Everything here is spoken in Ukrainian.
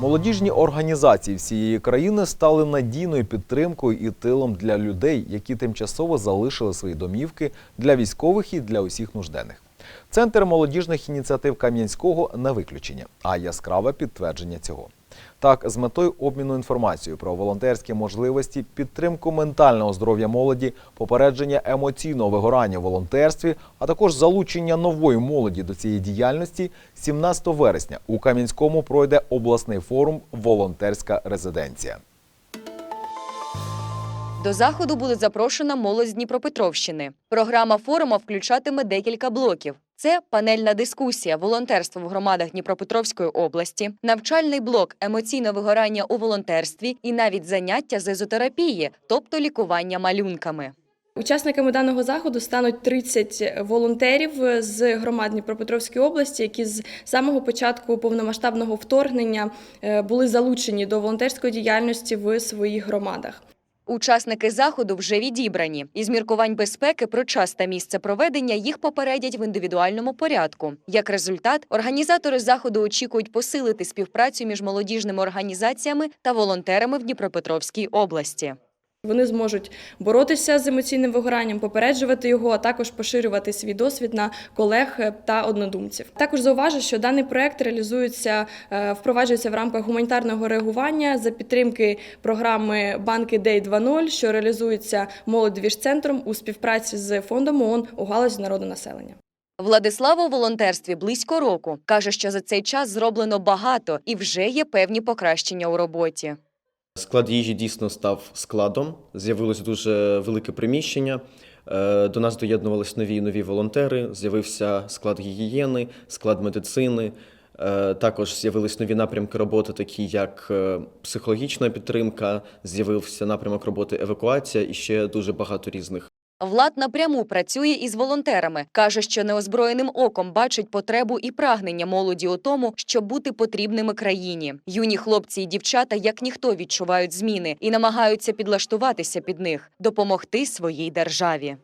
Молодіжні організації всієї країни стали надійною підтримкою і тилом для людей, які тимчасово залишили свої домівки для військових і для усіх нужденних. Центр молодіжних ініціатив Кам'янського не виключення, а яскраве підтвердження цього. Так, з метою обміну інформацією про волонтерські можливості, підтримку ментального здоров'я молоді, попередження емоційного вигорання в волонтерстві, а також залучення нової молоді до цієї діяльності, 17 вересня у Кам'янському пройде обласний форум Волонтерська резиденція. До заходу буде запрошена молодь з Дніпропетровщини. Програма форуму включатиме декілька блоків. Це панельна дискусія волонтерство в громадах Дніпропетровської області, навчальний блок емоційне вигорання у волонтерстві і навіть заняття з езотерапії, тобто лікування малюнками. Учасниками даного заходу стануть 30 волонтерів з громад Дніпропетровської області, які з самого початку повномасштабного вторгнення е, були залучені до волонтерської діяльності в своїх громадах. Учасники заходу вже відібрані. Із міркувань безпеки про час та місце проведення їх попередять в індивідуальному порядку. Як результат, організатори заходу очікують посилити співпрацю між молодіжними організаціями та волонтерами в Дніпропетровській області. Вони зможуть боротися з емоційним вигоранням, попереджувати його, а також поширювати свій досвід на колег е, та однодумців. Також зауважу, що даний проект реалізується, е, впроваджується в рамках гуманітарного реагування за підтримки програми Банки Дей 2.0, що реалізується молодвіж-центром у співпраці з фондом ООН у галузі народонаселення. Владислава у волонтерстві близько року каже, що за цей час зроблено багато і вже є певні покращення у роботі. Склад їжі дійсно став складом. З'явилось дуже велике приміщення. Е, До нас доєднувались нові нові волонтери. З'явився склад гігієни, склад медицини. Е, Також з'явились нові напрямки роботи, такі як е, психологічна підтримка, з'явився напрямок роботи евакуація і ще дуже багато різних. Влад напряму працює із волонтерами. каже, що неозброєним оком бачить потребу і прагнення молоді у тому, щоб бути потрібними країні. Юні хлопці і дівчата, як ніхто, відчувають зміни і намагаються підлаштуватися під них, допомогти своїй державі.